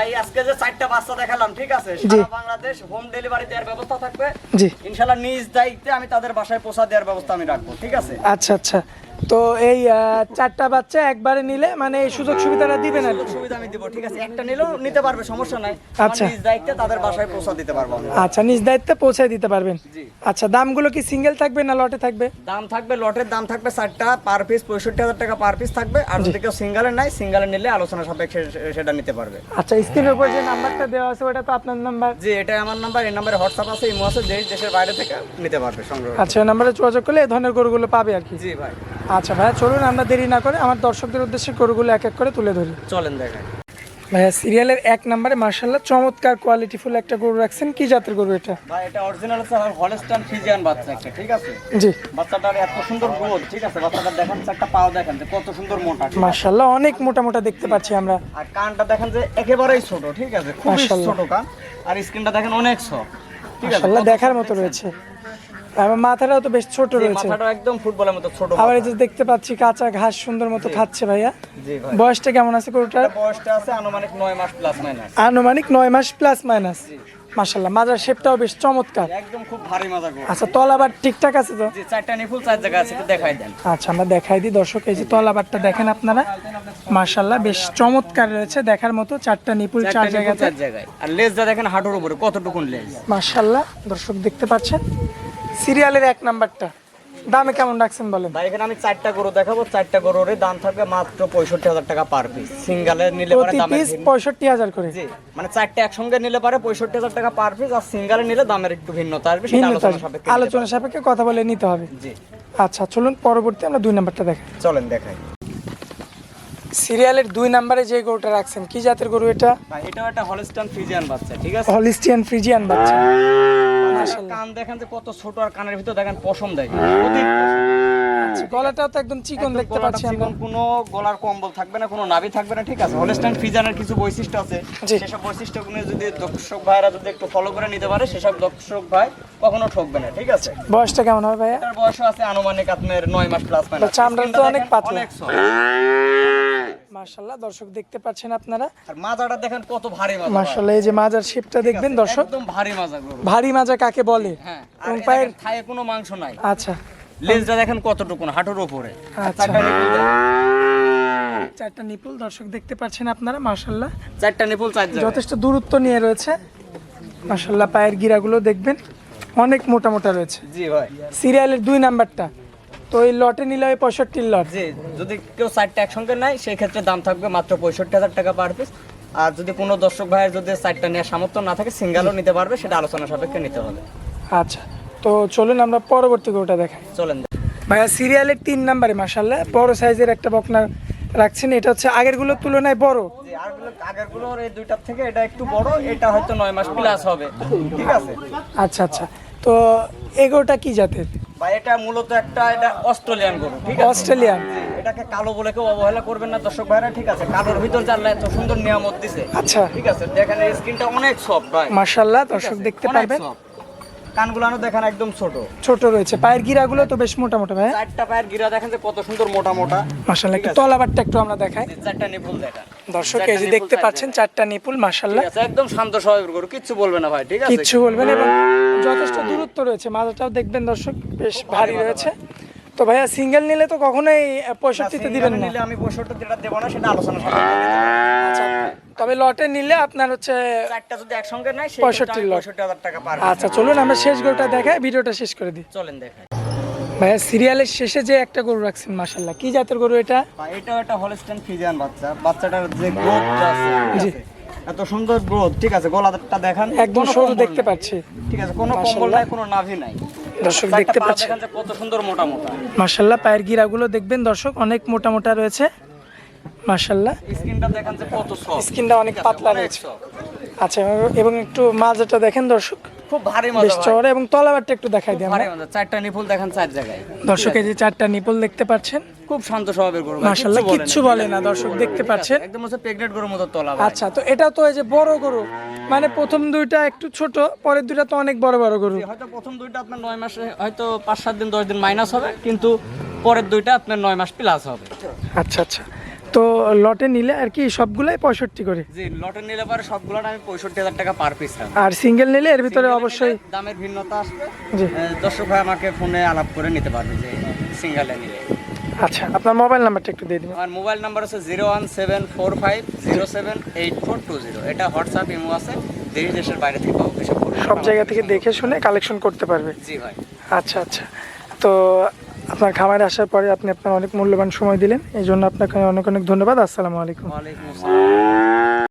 ভাই আজকে যে চারটা বাচ্চা দেখালাম ঠিক আছে? সারা বাংলাদেশ হোম ডেলিভারি দেওয়ার ব্যবস্থা থাকবে। জি। ইনশাল্লাহ নিজ দায়িত্বে আমি তাদের বাসায় পৌঁছা দেওয়ার ব্যবস্থা আমি রাখব ঠিক আছে? আচ্ছা আচ্ছা। তো এই চারটা বাচ্চা একবারে নিলে মানে এই সুযোগ সুবিধাটা দিবেন আর সুবিধা আমি দিব ঠিক আছে। একটা নিলেও নিতে পারবে সমস্যা নাই। আচ্ছা। নিজ দায়িত্বে তাদের বাসায় পৌঁছা দিতে পারব আচ্ছা নিজ দায়িত্বে পৌঁছায় দিতে পারবেন। আচ্ছা দামগুলো কি সিঙ্গেল থাকবে না লটে থাকবে? দাম থাকবে লটের দাম থাকবে চারটা পার পিস পঁয়ষট্টি হাজার টাকা পার পিস থাকবে। আর যদি কেউ সিঙ্গালে নাই সিঙ্গালে নিলে আলোচনা সাপেক্ষে সেটা নিতে পারবে। আচ্ছা স্ক্রিনের উপর যে নাম্বারটা দেওয়া আছে ওটা তো আপনার নাম্বার। জি এটাই আমার নাম্বার এই নাম্বারে হোয়াটসঅ্যাপ আছে ইমো আছে দেশ দেশের বাইরে থেকে নিতে পারবে সংগ্রহ আচ্ছা ওই নাম্বারে যোগাযোগ করলে এই ধরনের গরুগুলো পাবে আর কি। জি ভাই। আচ্ছা ভাইয়া চলুন আমরা দেরি না করে আমার দর্শকদের উদ্দেশ্যে গরুগুলো এক এক করে তুলে ধরি। চলেন দেখাই। ভাইয়া সিরিয়ালের এক নম্বরে মার্শাল্লাহ চমৎকার কোয়ালিটি ফুল একটা গরু রাখছেন। কি জাতের গরু এটা? ভাই এটা অরিজিনাল হচ্ছে হলস্টান ফিজিয়ান বাচ্চা একটা ঠিক আছে? জি। বাচ্চাটার এত সুন্দর গ্রোথ ঠিক আছে? বাচ্চাটা দেখেন একটা পাও দেখেন যে কত সুন্দর মোটা মার্শাল্লাহ অনেক মোটা মোটা দেখতে পাচ্ছি আমরা। আর কানটা দেখেন যে একেবারেই ছোট ঠিক আছে? খুবই ছোট কান আর স্কিনটা দেখেন অনেক সফট ঠিক আছে? দেখার মতো রয়েছে। আমার মাথাটাও তো বেশ ছোট রয়েছে। মাথাটা একদম ফুটবলের মতো ছোট আবার এই যে দেখতে পাচ্ছি কাঁচা ঘাস সুন্দর মতো খাচ্ছে ভাইয়া। বয়সটা কেমন আছে গরুটার? বয়সটা আছে আনুমানিক নয় মাস প্লাস মাইনাস আনুমানিক নয় মাস প্লাস মাইনাস মার্শাল্লাহ মাজার শেপটাও বেশ চমৎকার। একদম খুব ভারী মাজা গরু। আচ্ছা তলাবার ঠিকঠাক আছে তো? জি চারটা নিফুল চার জায়গা আছে একটু দেখাই দেন। আচ্ছা আমরা দেখাই দিই। দর্শক এই যে তলাবারটা দেখেন আপনারা। মার্শাল্লাহ বেশ চমৎকার রয়েছে দেখার মতো। চারটা নিপুল চার জায়গাতে। চার জায়গায়। আর লেজটা দেখেন হাঁটুর উপরে কতটুকুন লেজ। মার্শাল্লাহ দর্শক দেখতে পাচ্ছেন। সিরিয়ালের এক নাম্বারটা। দামে কেমন রাখছেন বলেন? ভাই এখানে আমি চারটা গরু দেখাবো। চারটা গরুর দাম থাকবে মাত্র পঁয়ষট্টি হাজার টাকা পার পিস সিঙ্গালে নিলে পরে পঁয়ষট্টি হাজার করে। জি মানে চারটে একসঙ্গে নিলে পারে পঁয়ষট্টি হাজার টাকা পার পিস আর সিঙ্গালে নিলে দামের একটু ভিন্নতা আসবে সেটা আলোচনা সাপেক্ষে আলোচনা সাপেক্ষে কথা বলে নিতে হবে। জি। আচ্ছা চলুন পরবর্তী আমরা দুই নাম্বারটা দেখাই। চলেন দেখাই। সিরিয়ালের দুই নাম্বারে যে গরুটা রাখছেন কি জাতের গরু এটা? এটাও একটা হলস্টান ফ্রিজিয়ান বাচ্চা ঠিক আছে? হলিস্টিয়ান ফ্রিজিয়ান বাচ্চা। কান দেখেন যে কত ছোট আর কানের ভিতর দেখেন পশম দেখেন। গলাটাও তো একদম চিকন দেখতে পাচ্ছি আমরা। কোনো গলার কম্বল থাকবে না কোনো নাভি থাকবে না ঠিক আছে? হলস্টাইন ফ্রিজানের কিছু বৈশিষ্ট্য আছে। সেসব বৈশিষ্ট্যগুলো যদি দর্শক ভাইরা যদি একটু ফলো করে নিতে পারে সেসব দর্শক ভাই কখনো ঠকবে না ঠিক আছে? বয়সটা কেমন হবে ভাইয়া? বয়স আছে আনুমানিক আপনার নয় মাস প্লাস তো চামড়াটা তো অনেক পাতলা। অনেক। দর্শক দেখতে পাচ্ছেন আপনারা। আর মাজাটা দেখেন কত ভারী মাজা এই যে মাজার শেপটা দেখবেন দর্শক। একদম ভারী মাজা ভারী মাজা কাকে বলে? হ্যাঁ আর পায়ের থায়ে কোনো মাংস নাই। আচ্ছা। লেজটা দেখেন কতটুকু হাঁটুর উপরে আচ্ছা। চারটা নিপুল দর্শক দেখতে পাচ্ছেন আপনারা মার্শাল্লাহ চারটা নিপুল চার যথেষ্ট দূরত্ব নিয়ে রয়েছে। মার্শাল্লাহ পায়ের গিরাগুলো দেখবেন অনেক মোটা মোটা রয়েছে। জি ভাই। সিরিয়ালের দুই নাম্বারটা। তো এই লটে নিলে ওই পঁয়ষট্টির লট। জি যদি কেউ চারটা একসঙ্গে নেয় সেই ক্ষেত্রে দাম থাকবে মাত্র পঁয়ষট্টি হাজার টাকা পার পিস আর যদি কোনো দর্শক ভাইয়ের যদি চারটা নেওয়ার সামর্থ্য না থাকে সিঙ্গালও নিতে পারবে সেটা আলোচনা সাপেক্ষে নিতে হবে। আচ্ছা। তো চলুন আমরা পরবর্তী গরুটা দেখাই। চলেন। ভাইয়া সিরিয়ালের তিন নাম্বারে মার্শাল্লাহ বড় সাইজের একটা বকনা রাখছেন। এটা হচ্ছে আগেরগুলোর তুলনায় বড়। আগেরগুলোর এই দুইটার থেকে এটা একটু বড় এটা হয়তো নয় মাস প্লাস হবে। ঠিক আছে? আচ্ছা আচ্ছা। তো এই গরুটা কি জাতের? ভাই এটা মূলত একটা এটা অস্ট্রেলিয়ান গরু ঠিক আছে? অস্ট্রেলিয়ান। এটাকে কালো বলে কেউ অবহেলা করবেন না দর্শক ভাইরা ঠিক আছে? কালোর ভিতর জানলা এত সুন্দর নিয়ামত দিছে। আচ্ছা। ঠিক আছে? দেখেন স্কিনটা অনেক সফট ভাই। মার্শাল্লাহ দর্শক দেখতে পারবেন। কানগুলানো দেখেন একদম ছোট। ছোট রয়েছে। পায়ের গিরাগুলো তো বেশ মোটা মোটা ভাই চারটা পায়ের গিরা দেখেন যে কত সুন্দর মোটা মোটা। মাশাআল্লাহ একটু তলাবারটা একটু আমরা দেখাই। চারটা নিপুল দেখা দর্শক এই যে দেখতে পাচ্ছেন চারটা নিপুল মাশাআল্লাহ। একদম শান্ত স্বভাবের গরু কিচ্ছু বলবে না ভাই ঠিক আছে? কিচ্ছু বলবেন এবং যথেষ্ট দূরত্ব রয়েছে মাথাটাও দেখবেন দর্শক বেশ ভারী রয়েছে। তো ভাইয়া সিঙ্গেল নিলে তো কখনোই পঁয়ষট্টিতে দিবেন না। নিলে আমি পঁয়ষট্টি যেটা দেবো না সেটা আলোচনা। আচ্ছা তবে লটে নিলে আপনার হচ্ছে চারটা যদি একসঙ্গে নাই পঁয়ষট্টি lot। পঁয়ষট্টি হাজার টাকা পার আচ্ছা চলুন আমরা শেষ গরুটা দেখাই ভিডিওটা শেষ করে দিই। চলেন দেখাই। ভাইয়া সিরিয়ালের শেষে যে একটা গরু রাখছেন মাসাল্লাহ কি জাতের গরু এটা? এটাও একটা হলস্টেন ফিজিয়ান বাচ্চা। বাচ্চাটার যে গ্রোথ আছে। এত সুন্দর গ্রোথ ঠিক আছে? গলাটা দেখান একদম সরু দেখতে পাচ্ছি। ঠিক আছে কোনো কম্বল নাই কোনো নাভি নাই। দর্শক দেখতে পাচ্ছেন। কত সুন্দর মোটা মোটা। মাশাআল্লাহ পায়ের গিরাগুলো দেখবেন দর্শক অনেক মোটা মোটা রয়েছে। মাশাআল্লাহ স্কিনটা দেখেন যে কত সফট স্কিনটা অনেক পাতলা রয়েছে। আচ্ছা এবং একটু মাজাটা দেখেন দর্শক। খুব ভারী বেশ। চওড়া এবং তলাবারটা একটু দেখাই দিই আমরা। চারটা নিপুল দেখেন চার জায়গায়। দর্শক এই যে চারটা নিপল দেখতে পাচ্ছেন? খুব শান্ত স্বভাবের গরু মাশাআল্লাহ, কিচ্ছু বলে না, দর্শক দেখতে পাচ্ছেন। একদম হচ্ছে প্রেগনেন্ট গরুর মতো তলা আচ্ছা তো এটা তো এই যে বড় গরু। মানে প্রথম দুইটা একটু ছোট পরের দুইটা তো অনেক বড় বড় গরু। হয়তো প্রথম দুইটা আপনার নয় মাসে হয়তো পাঁচ সাত দিন দশ দিন মাইনাস হবে কিন্তু পরের দুইটা আপনার নয় মাস প্লাস হবে। আচ্ছা আচ্ছা। তো লটে নিলে আর কি সবগুলাই পঁয়ষট্টি করে। জি লটে নিলে পরে সবগুলো আমি পঁয়ষট্টি হাজার টাকা পার পিস আর সিঙ্গেল নিলে এর ভিতরে অবশ্যই দামের ভিন্নতা আসবে। দর্শক ভাই আমাকে ফোনে আলাপ করে নিতে পারবে যে সিঙ্গেলে নিলে। আচ্ছা আপনার মোবাইল নাম্বারটা একটু দিয়ে দিন আমার মোবাইল নাম্বার হচ্ছে zero one seven four five zero seven eight four two zero এটা হোয়াটসঅ্যাপ ইমো আছে। দেশ দেশের বাইরে থেকে সব জায়গা থেকে দেখে শুনে কালেকশন করতে পারবে। জি ভাই। আচ্ছা আচ্ছা। তো আপনার খামারে আসার পরে আপনি আপনার অনেক মূল্যবান সময় দিলেন। এই জন্য আপনাকে অনেক অনেক ধন্যবাদ। আসসালামু আলাইকুম।